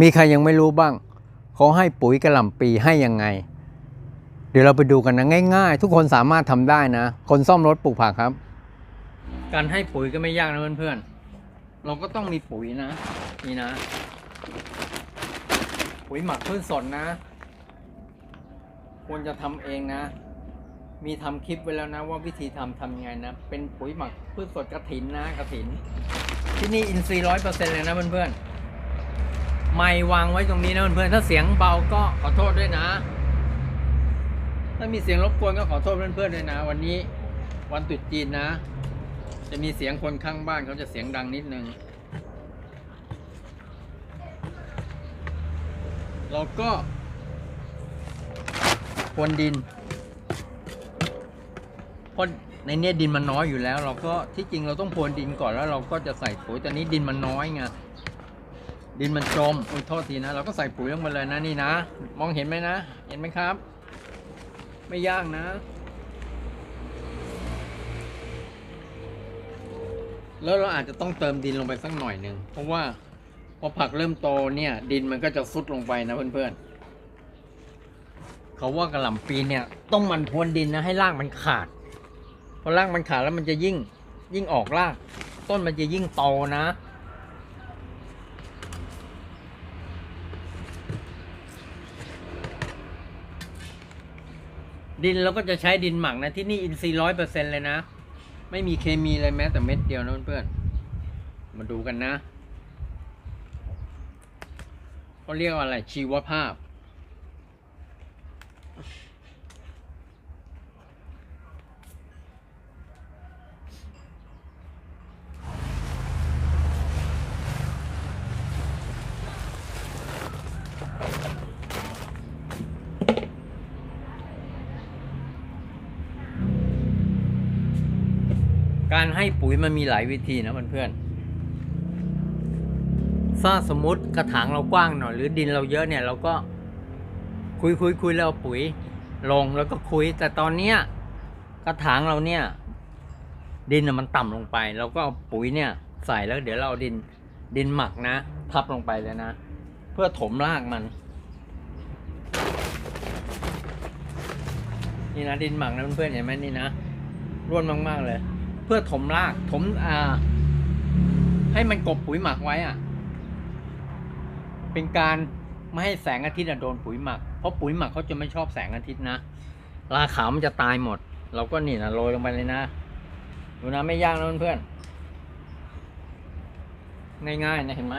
มีใครยังไม่รู้บ้างเขาให้ปุ๋ยกระหล่ำปีให้ยังไง เดี๋ยวเราไปดูกันนะง่าย ๆ ทุกคนสามารถทำได้นะ คนซ่อมรถปลูกผักครับ การให้ปุ๋ยก็ไม่ยากนะเพื่อนๆ เราก็ต้องมีปุ๋ยนะ นี่นะ ปุ๋ยหมักพืชสดนะควรจะทำเองนะ มีทำคลิปไว้แล้วนะ ว่าวิธีทำทำยังไงนะ เป็นปุ๋ยหมักพืชสดกระถินนะกระถิน ที่นี่อินทรีย์ร้อยเปอร์เซ็นต์เลยนะเพื่อนๆ ไม่วางไว้ตรงนี้นะเพื่อนๆถ้าเสียงเบาก็ขอโทษด้วยนะ ถ้ามีเสียงรบกวนก็ขอโทษเพื่อนๆด้วยนะ วันนี้วันตรุษจีนนะ จะมีเสียงคนข้างบ้านเขาจะเสียงดังนิดนึง เราก็พรวนดินเพราะในเนี้ยดินมันน้อยอยู่แล้ว เราก็ที่จริงเราต้องพรวนดินก่อนแล้วเราก็จะใส่ปุ๋ยแต่นี้ดินมันน้อยไง ดินมันจมอุ้ยโทษทีนะ เราก็ใส่ปุ๋ยลงไปเลยนะนี่นะ มองเห็นไหมนะ เห็นไหมครับ ไม่ยากนะ แล้วเราอาจจะต้องเติมดินลงไปสักหน่อยหนึ่ง เพราะว่าพอผักเริ่มโตเนี่ย ดินมันก็จะซุดลงไปนะเพื่อนๆ เขาว่ากระหล่ำปีเนี่ยต้องมันพรวนดินนะให้รากมันขาด พอรากมันขาดแล้วมันจะยิ่งยิ่งออกราก ต้นมันจะยิ่งโตนะ ดินเราก็จะใช้ดินหมักนะที่นี่อินทรีย์ร้อยเปอร์เซ็นเลยนะ ไม่มีเคมีเลยแม้แต่เม็ดเดียวนะเพื่อนมาดูกันนะเขาเรียกว่าอะไรชีวภาพ ยมันมีหลายวิธีนะเพื่อนๆถ้าสมมติกระถางเรากว้างหน่อยหรือดินเราเยอะเนี่ยเราก็คุยคุยคุยแล้วเอาปุ๋ย ลงแล้วก็คุย แต่ตอนเนี้ยกระถางเราเนี่ย ดินมันต่ำลงไป เราก็เอาปุ๋ยเนี่ย ใส่แล้ว เดี๋ยวเราเอาดินดินหมักนะ ทับลงไปเลยนะ เพื่อถมรากมัน นี่นะดินหมักนะเพื่อนๆเห็นไหมนี่นะร่วนมากๆเลย เพื่อถมราก ถมอ่า ให้มันกบปุ๋ยหมักไว้อะ เป็นการไม่ให้แสงอาทิตย์โดนปุ๋ยหมัก เพราะปุ๋ยหมักเขาจะไม่ชอบแสงอาทิตย์นะ ราขาวมันจะตายหมด เราก็นี่นะโรยลงไปเลยนะ ดูนะไม่ยากนะเพื่อนง่ายๆนะเห็นไหม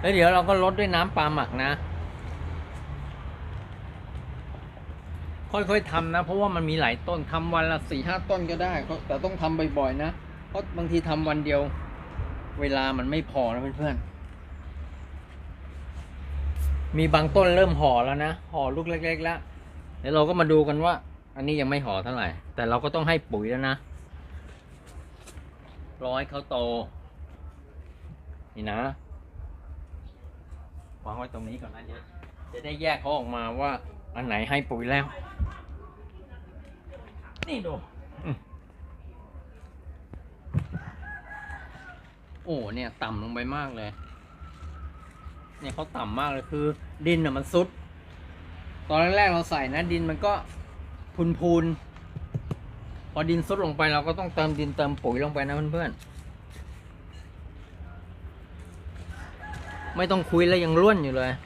แล้วเดี๋ยวเราก็ลดด้วยน้ำปลาหมักนะ ค่อยๆทำนะ เพราะว่ามันมีหลายต้นทำวันละสี่ห้าต้นก็ได้ แต่ต้องทำบ่อยๆนะเพราะบางทีทำวันเดียว เวลามันไม่พอนะเพื่อนๆมีบางต้นเริ่มห่อแล้วนะห่อลูกเล็ก ๆ แล้วเดี๋ยวเราก็มาดูกันว่า อันนี้ยังไม่ห่อเท่าไหร่ แต่เราก็ต้องให้ปุ๋ยแล้วนะร้อยเขาโต นี่นะวางไว้ตรงนี้ก่อนนะเดี๋ยวจะได้แยกเขาออกมาว่า อันไหนให้ปุ๋ยแล้ว นี่ดูอืมโอ้เนี่ยต่ำลงไปมากเลย เนี่ยเขาต่ำมากเลยคือ ดินน่ะมันซุด ตอนแรกๆเราใส่นะ ดินมันก็พูนๆพอดินซุดลงไปเราก็ต้องเติมดินเติมปุ๋ยลงไปนะเพื่อนๆไม่ต้องคุยแล้วยังร่วนอยู่เลยเ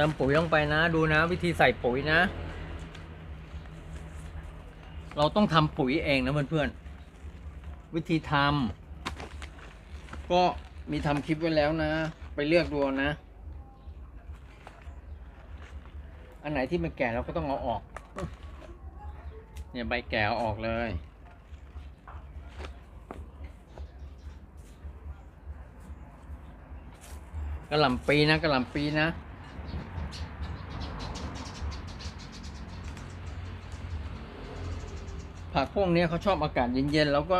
ติมปุ๋ยลงไปนะ ดูนะ วิธีใส่ปุ๋ยนะ เราต้องทำปุ๋ยเองนะเพื่อนๆวิธีทำก็มีทำคลิปไว้แล้วนะ ไปเลือกดูนะ อันไหนที่มันแก่เราก็ต้องเอาออก เนี่ยใบแก่เอาออกเลยกระหล่ำปีนะกระหล่ำปีนะ ผักพวกเนี้ยเขาชอบอากาศเย็นๆ แล้วก็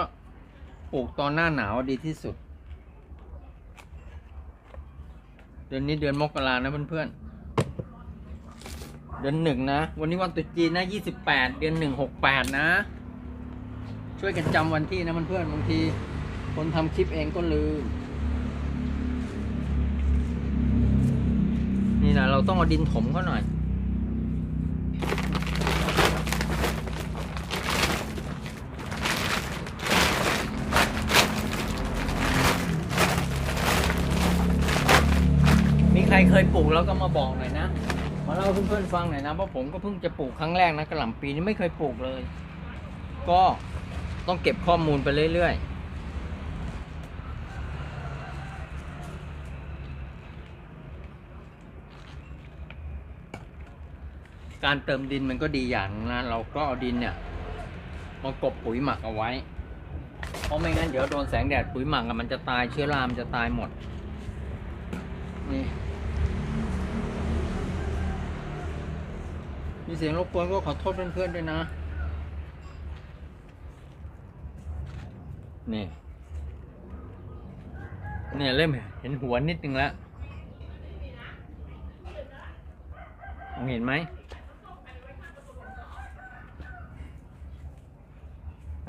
ปลูกตอนหน้าหนาวดีที่สุด เดือนนี้เดือนมกรานะเพื่อนๆ เดือนหนึ่งนะ วันนี้วันตุจีนนะยี่สิบแปดเดือนหนึ่งหกแปดนะ ช่วยกันจำวันที่นะมันเพื่อนบางที คนทำคลิปเองก็ลืม นี่นะเราต้องเอาดินถมเขาหน่อย เคยปลูกแล้วก็มาบอกหน่อยนะ มาเล่าเพื่อนๆฟังหน่อยนะเพราะผมก็เพิ่งจะปลูกครั้งแรกนะกระหล่ำปีนี้ไม่เคยปลูกเลย ก็ต้องเก็บข้อมูลไปเรื่อยๆการเติมดินมันก็ดีอย่างนะเราก็เอาดินเนี่ยมากบปุ๋ยหมักเอาไว้ เพราะไม่งั้นเดี๋ยวโดนแสงแดดปุ๋ยหมักมันจะตายเชื้อรามจะตายหมดนี่ มีเสียงรบกวนก็ขอโทษเพื่อนๆด้วยนะ นี่ เนี่ยเริ่มเห็นหัวนิดนึงแล้วมองเห็นไหม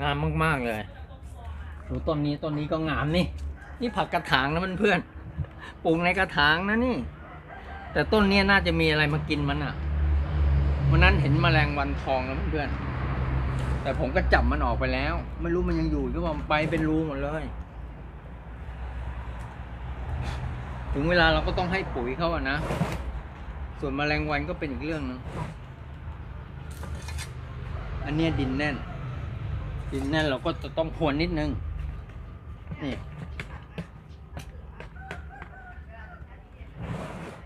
งามมาก ๆ เลยดูต้นนี้ต้นนี้ก็งามนี่ นี่ผักกระถางนะเพื่อนๆปลูกในกระถางนะนี่ แต่ต้นนี้น่าจะมีอะไรมากินมันอะ่ะ วันนั้นเห็นแมลงวันทองนะเพื่อนแต่ผมก็จับมันออกไปแล้ว ไม่รู้มันยังอยู่หรือเปล่าไปเป็นรูหมดเลย ถึงเวลาเราก็ต้องให้ปุ๋ยเขาอะนะ ส่วนแมลงวันก็เป็นอีกเรื่องหนึงอันเนี้ยดินแน่น ดินแน่นเราก็จะต้องพรวนนิดนึง นี่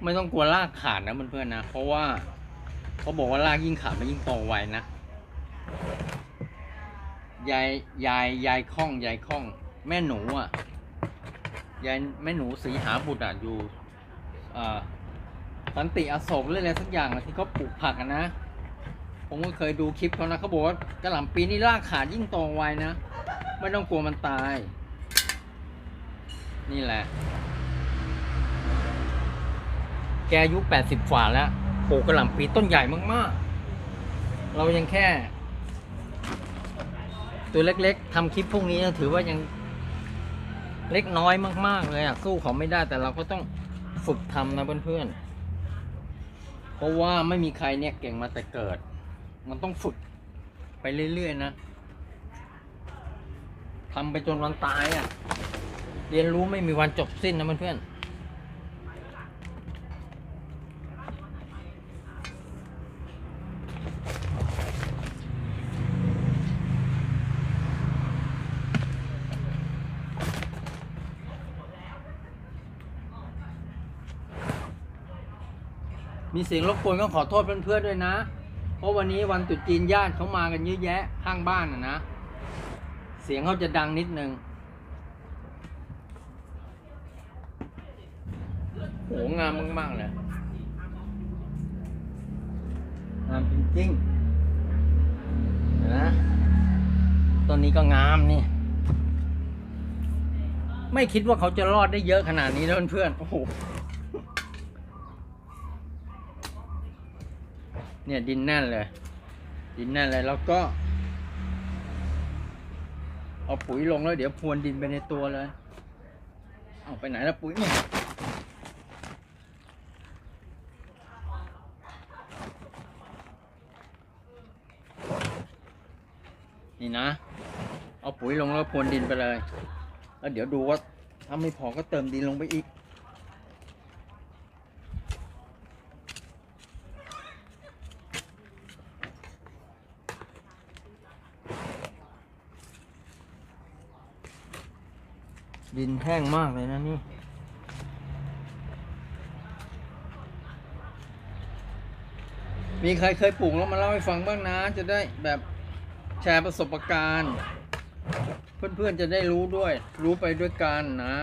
ไม่ต้องกลัวรากขาดนะเพื่อนๆนะ เพราะว่า เขาบอกว่ารากยิ่งขาดมันยิ่งโตไวนะ ยายยายยายคล่องยายคล่อง แม่หนูอะ ยายแม่หนูสีหาบุตรอะอยู่อ่าสันติอโศกเรื่องอะไรสักอย่างที่เขาปลูกผักนะ ผมก็เคยดูคลิปเขานะเขาบอกว่ากระหล่ำปีนี่รากขาดยิ่งโตไวนะ ไม่ต้องกลัวมันตาย นี่แหละ แกอายุแปดสิบฝ่าแล้ว ปลูกกระหล่ำปีต้นใหญ่มากๆ เรายังแค่ ตัวเล็กๆทำคลิปพวกนี้ถือว่ายังเล็กน้อยมาก ๆ เลยอะสู้เขาไม่ได้แต่เราก็ต้องฝึกทำนะเพื่อนๆ เพราะว่าไม่มีใครเนี่ยเก่งมาแต่เกิด มันต้องฝึกไปเรื่อย ๆ นะทำไปจนวันตายอะ เรียนรู้ไม่มีวันจบสิ้นนะเพื่อนๆ มีเสียงรบกวนก็ขอโทษเพื่อนๆด้วยนะ เพราะวันนี้วันตรุษจีนญาติเขามากันเยอะแยะข้างบ้านนะนะ เสียงเขาจะดังนิดนึงโหงามมากๆเลยงามจริงๆนนะต้นนี้ก็งามนี่ ไม่คิดว่าเขาจะรอดได้เยอะขนาดนี้นะเพื่อนๆโอ้โห เนี่ยดินแน่นเลย ดินแน่นเลยแล้วก็ เอาปุ๋ยลงแล้วเดี๋ยวพรวนดินไปในตัวเลย เอาไปไหนแล้วปุ๋ยเนี่ยนี่นะ เอาปุ๋ยลงแล้วพรวนดินไปเลย แล้วเดี๋ยวดูว่าถ้าไม่พอก็เติมดินลงไปอีก ดินแห้งมากเลยนะนี่มีใครเคยปลูกแล้วมาเล่าให้ฟังบ้างนะ จะได้แบบแชร์ประสบการณ์ เพื่อนๆจะได้รู้ด้วย รู้ไปด้วยกันนะ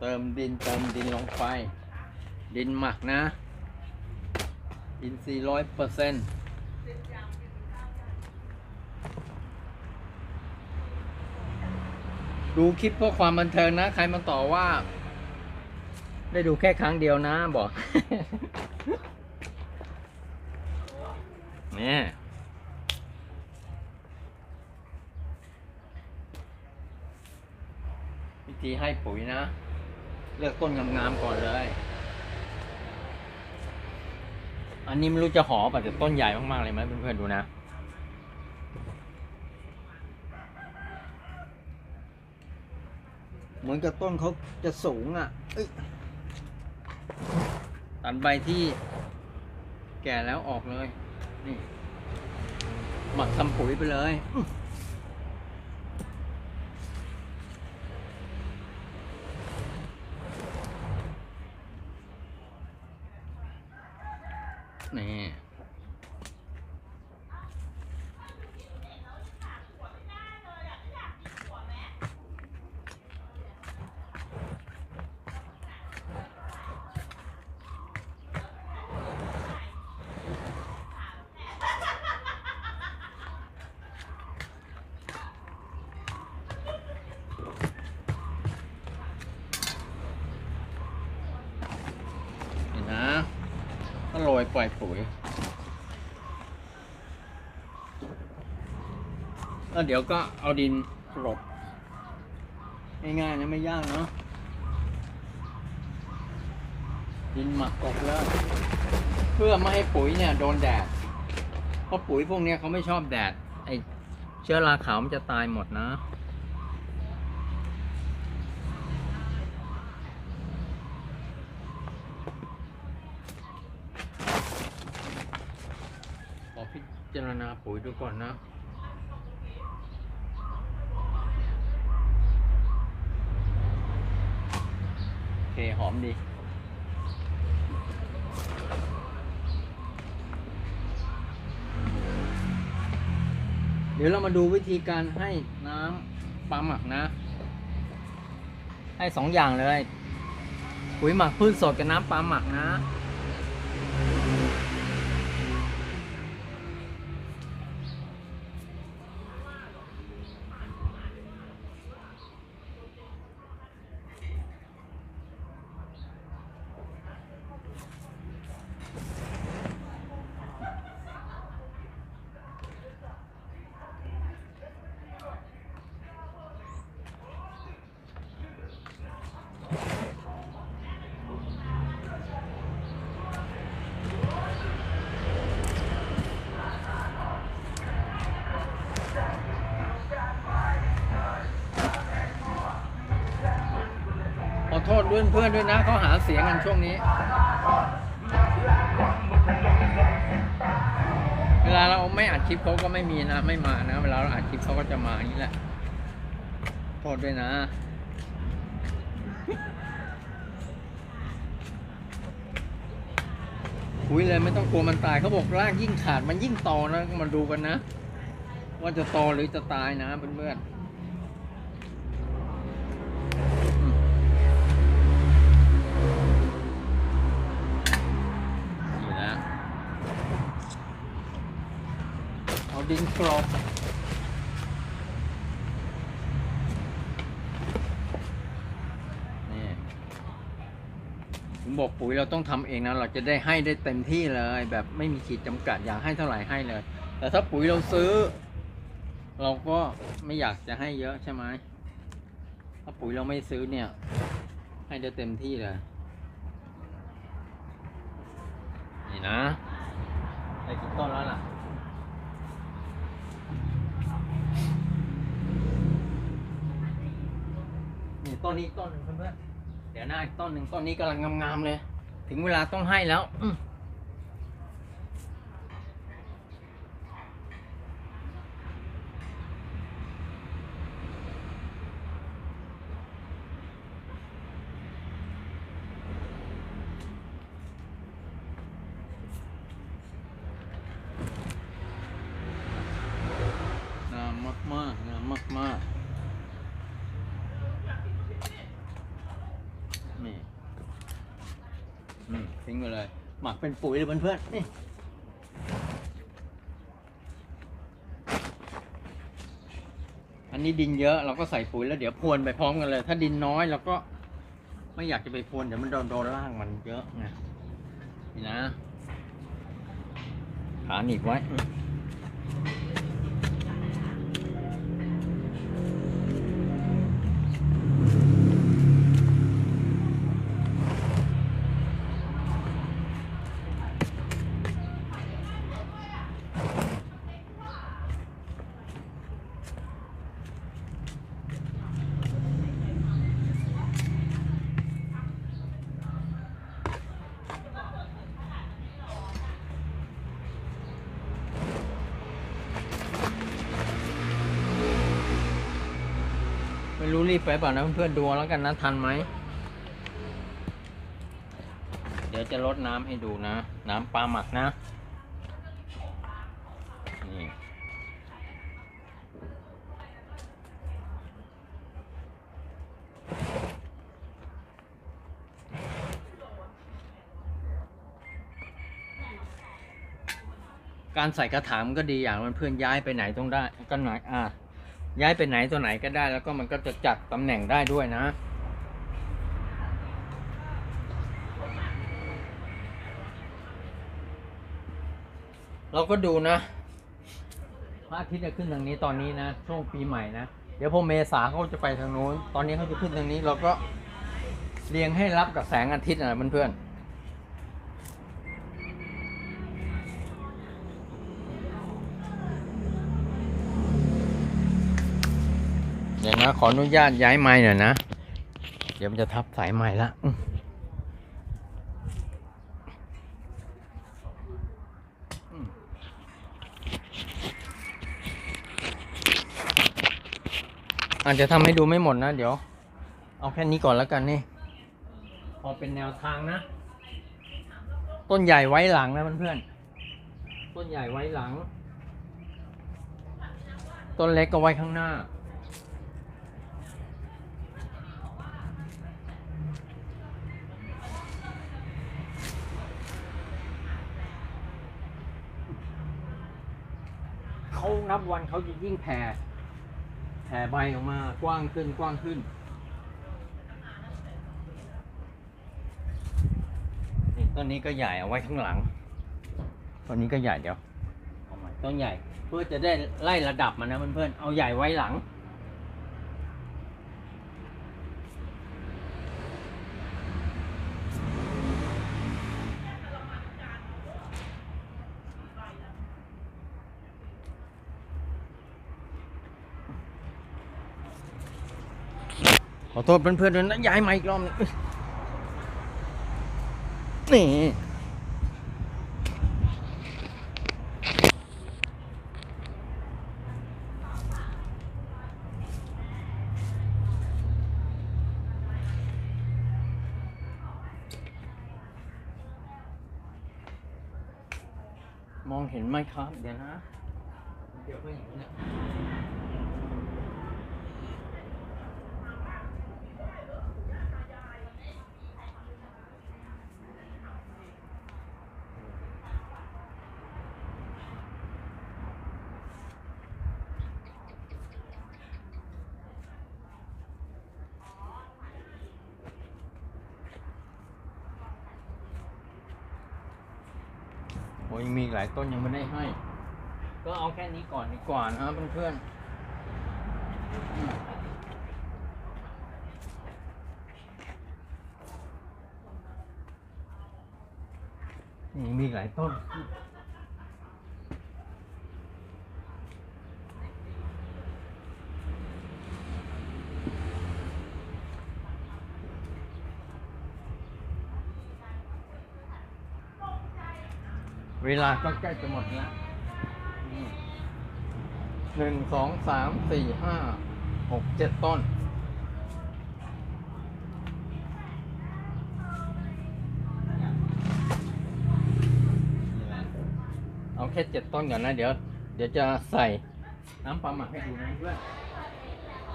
เติมดินเติมดินลงไป ดินหมักนะ อินทรีร้อยเปอร์เซ็นต์ดูคลิปเพื่อความบันเทิงนะ ใครมาต่อว่า ได้ดูแค่ครั้งเดียวนะบอกเนี่ยวิธีให้ปุ๋ยนะ เลือกต้นงามๆก่อนเลย อันนี้ไม่รู้จะหอป่ะแต่ต้นใหญ่มากๆเลยไหมเพื่อนๆดูนะเหมือนกับต้นเขาจะสูงอะตัดใบที่แก่แล้วออกเลย นี่หมักทำปุ๋ยไปเลยอื้อนี่ นี่นะก็โรยปล่อยปุ๋ย แล้วเดี๋ยวก็เอาดินกลบง่ายๆนะไม่ยากเนาะดินหมักกลบแล้ว เพื่อไม่ให้ปุ๋ยเนี่ยโดนแดด เพราะปุ๋ยพวกเนี้ยเขาไม่ชอบแดด ไอเชื้อราขาวมันจะตายหมดนะขอพิจารณาปุ๋ยดูก่อนนะ โอเค หอมดีเดี๋ยวเรามาดูวิธีการให้น้ำปลาหมักนะ ให้สองอย่างเลยปุ๋ยหมักพืชสดกับน้ำปลาหมักนะ โทษเพื่อนเพื่อนด้วยนะเขาหาเสียงกันช่วงนี้ เวลาเราไม่อัดคลิปเขาก็ไม่มีนะ ไม่มานะ เวลาเราอัดคลิปเขาก็จะมาอย่างนี้แหละโทษด้วยนะคุยเลยไม่ต้องกลัวมันตายเขาบอกรากยิ่งขาดมันยิ่งโตนะมาดูกันนะ ว่าจะโตหรือจะตายนะเพื่อนๆ กรอบนี่ผมบอกปุ๋ยเราต้องทำเองนะเราจะได้ให้ได้เต็มที่เลย แบบไม่มีขีดจำกัดอยากให้เท่าไหร่ให้เลย แต่ถ้าปุ๋ยเราซื้อ เราก็ไม่อยากจะให้เยอะใช่ไหมถ้าปุ๋ยเราไม่ซื้อเนี่ย ให้ได้เต็มที่เลยนี่นะได้กี่ต้นแล้วล่ะ นี่ ต้นนี้ต้นหนึ่งเพื่อนๆเดี๋ยวหน้าอีกต้นหนึ่งต้นนี้กำลังงามๆเลย ถึงเวลาต้องให้แล้วอืมงามมากๆงามมากๆ นี่อืม ทิ้งไปเลย หมักเป็นปุ๋ยเลยเพื่อนๆนี่อันนี้ดินเยอะเราก็ใส่ปุ๋ยแล้วเดี๋ยวพรวนไปพร้อมกันเลย ถ้าดินน้อยเราก็ไม่อยากจะไปพรวนเดี๋ยวมันโดนโดนล่างมันเยอะไงนี่นะขาหนีบไว้ รีบไปเปล่านะเพื่อนๆดูแล้วกันนะทันไหม เดี๋ยวจะลดน้ำให้ดูนะ น้ำปลาหมักนะ นี่การใส่กระถางก็ดีอย่างมันเพื่อนย้ายไปไหนต้องได้ก็ไหนอ่า ย้ายไปไหนตัวไหนก็ได้ แล้วก็มันก็จะจัดตำแหน่งได้ด้วยนะ เราก็ดูนะพระอาทิตย์จะขึ้นทางนี้ตอนนี้นะ ช่วงปีใหม่นะ เดี๋ยวพอเมษาเขาจะไปทางโน้น ตอนนี้เขาจะขึ้นทางนี้เราก็เรียงให้รับกับแสงอาทิตย์นะเพื่อนๆ นะขออนุญาตย้ายไม้หน่อยนะ เดี๋ยวมันจะทับสายไม้ละอื้ออืมอาจจะทำให้ดูไม่หมดนะ เดี๋ยว เอาแค่นี้ก่อนแล้วกันนี่ พอเป็นแนวทางนะ ต้นใหญ่ไว้หลังนะเพื่อนๆต้นใหญ่ไว้หลัง ต้นเล็กก็ไว้ข้างหน้า นับวันเขาจะยิ่งแผ่แผ่ใบออกมากว้างขึ้นกว้างขึ้นนี่ต้นนี้ก็ใหญ่เอาไว้ข้างหลังต้นนี้ก็ใหญ่เดี๋ยวเอาใหม่ต้นใหญ่เพื่อจะได้ไล่ระดับมันนะเพื่อนๆเอาใหญ่ไว้หลัง ขอโทษเพื่อนๆด้วยนะย้ายมาอีกรอบหนึงนี่ มองเห็นไหมครับ เดี๋ยวนะ เดี๋ยวเพื่อนอย่างนี้นะ โอ้ยังมีหลายต้นยังไม่ได้ให้ ก็เอาแค่นี้ก่อนดีกว่านะเพื่อนๆยังมีอีหลายต้น เวลาก็ใกล้จะหมดแล้วหนึ่งสองสามสี่ห้าหกเจ็ดต้น เอาแค่เจ็ดต้นก่อนนะ เดี๋ยว เดี๋ยวจะใส่น้ำปลาหมักให้ดูนะเพื่อน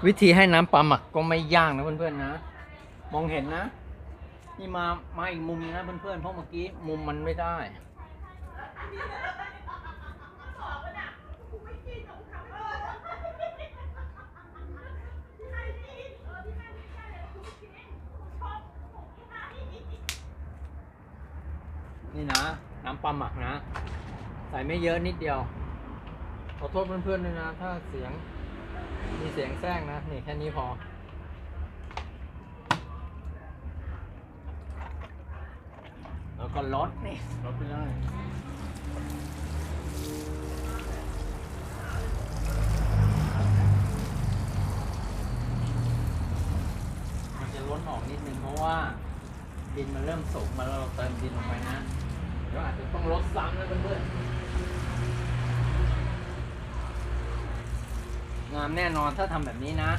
วิธีให้น้ำปลาหมักก็ไม่ยากนะเพื่อนๆนะ มองเห็นนะ นี่มามาอีกมุมนะเพื่อนๆเพราะเมื่อกี้มุมมันไม่ได้ นี่นะ น้ำปลาหมักนะ ใส่ไม่เยอะนิดเดียว ขอโทษเพื่อนๆด้วยนะ ถ้าเสียงมีเสียงแทรกนะ นี่แค่นี้พอ แล้วก็ลดนี่ลดไปเลย มันจะล้นออกนิดนึงเพราะว่า ดินมันเริ่มสูงมาแล้วเราเติมดินลงไปนะ เดี๋ยวอาจจะต้องลดซ้ำนะเพื่อนๆงามแน่นอนถ้าทำแบบนี้นะ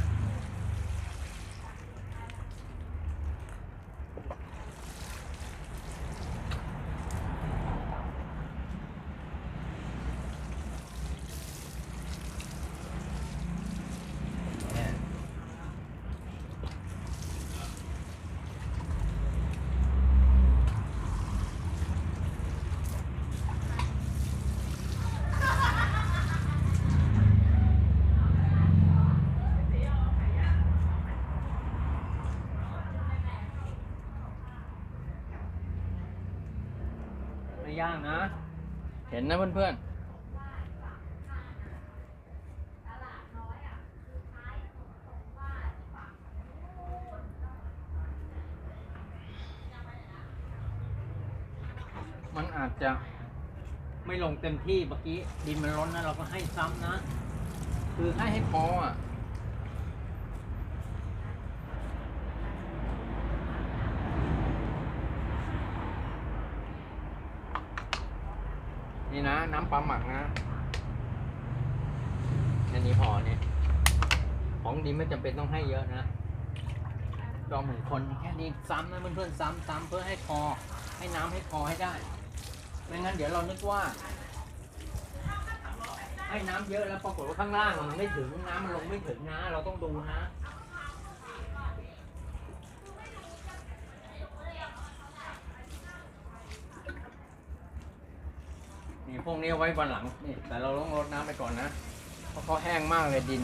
ห็นนะเพื่อนๆ มันอาจจะไม่ลงเต็มที่เมื่อกี้ดินมันล้นนะเราก็ให้ซ้ำนะ คือให้ให้พออะ น้ำปลาหมักนะแค่นี้พอเนี่ย ของดีไม่จำเป็นต้องให้เยอะนะลองเหมือนคนแค่นี้ซ้ำนะเพื่อนๆซ้ำซ้ำเพื่อให้พอให้น้ำให้พอให้ได้ ไม่งั้นเดี๋ยวเรานึกว่า ให้น้ำเยอะแล้วปรากฏว่าข้างล่างมันไม่ถึงน้ำมันลงไม่ถึงนะ เราต้องดูนะ พวกนี้ไว้วันหลังนี่แต่เราต้องรดน้ำไปก่อนนะ เพราะเขาแห้งมากเลยดิน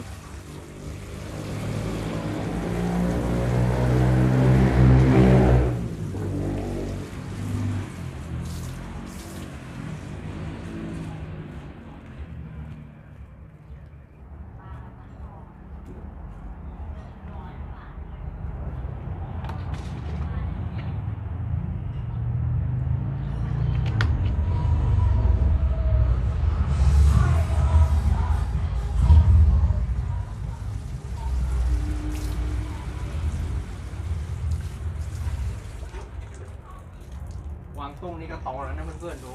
พื่อนๆดู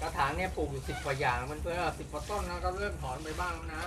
กระถางเนี่ยปลูกอยู่สิบกว่าอย่างเพื่อนๆสิบกว่าต้นนะก็เริ่มถอนไปบ้างแล้วนะ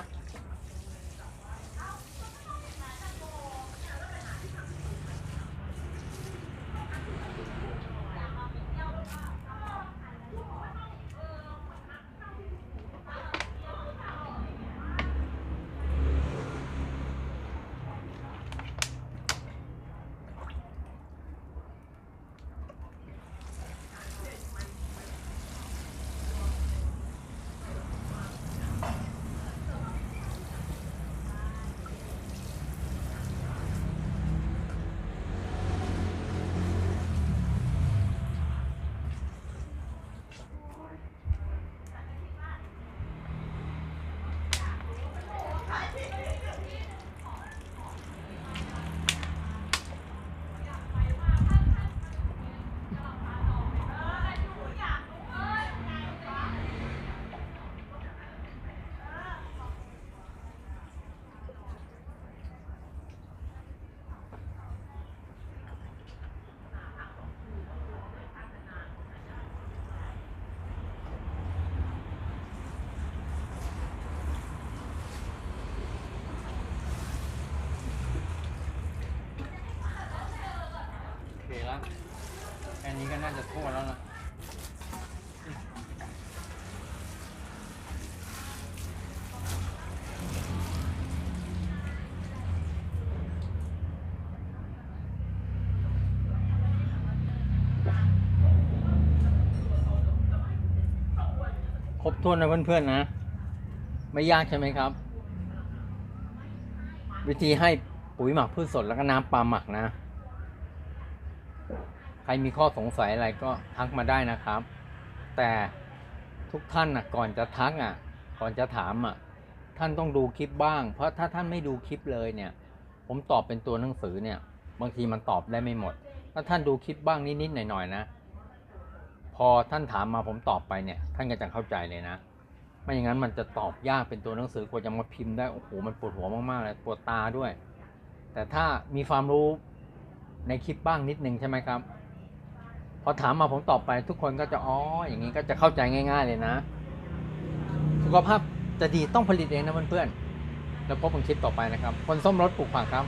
นี้ก็น่าจะทั่วแล้วนะครบถ้วนนะเพื่อนๆนะ ไม่ยากใช่ไหมครับ วิธีให้ปุ๋ยหมักพืชสดแล้วก็น้ำปลาหมักนะ ครมีข้อสงสัยอะไรก็ทักมาได้นะครับ แต่ทุกท่านนะก่อนจะทักอะ ก่อนจะถามอะ ท่านต้องดูคลิปบ้าง เพราะถ้าท่านไม่ดูคลิปเลยเนี่ย ผมตอบเป็นตัวหนังสือเนี่ย บางทีมันตอบได้ไม่หมด ถ้าท่านดูคลิปบ้างนิดๆหน่อยๆนะ พอท่านถามมาผมตอบไปเนี่ย ท่านก็จะเข้าใจเลยนะ ไม่อย่างนั้นมันจะตอบยากเป็นตัวหนังสือกว่าจะมาพิมพ์ได้ โอ้โห มันปวดหัวมากๆเลย ปวดตาด้วย แต่ถ้ามีความรู้ในคลิปบ้างนิดนึงใช่ไหมครับ อถามมาผมตอบไป ทุกคนก็จะอ๋ออย่างนี้ก็จะเข้าใจง่าย ๆ เลยนะ สุขภาพจะดีต้องผลิตเองนะเพื่อนๆแล้วพบกันคลิปต่อไปนะครับ คนส้มรถปลูกผักครับ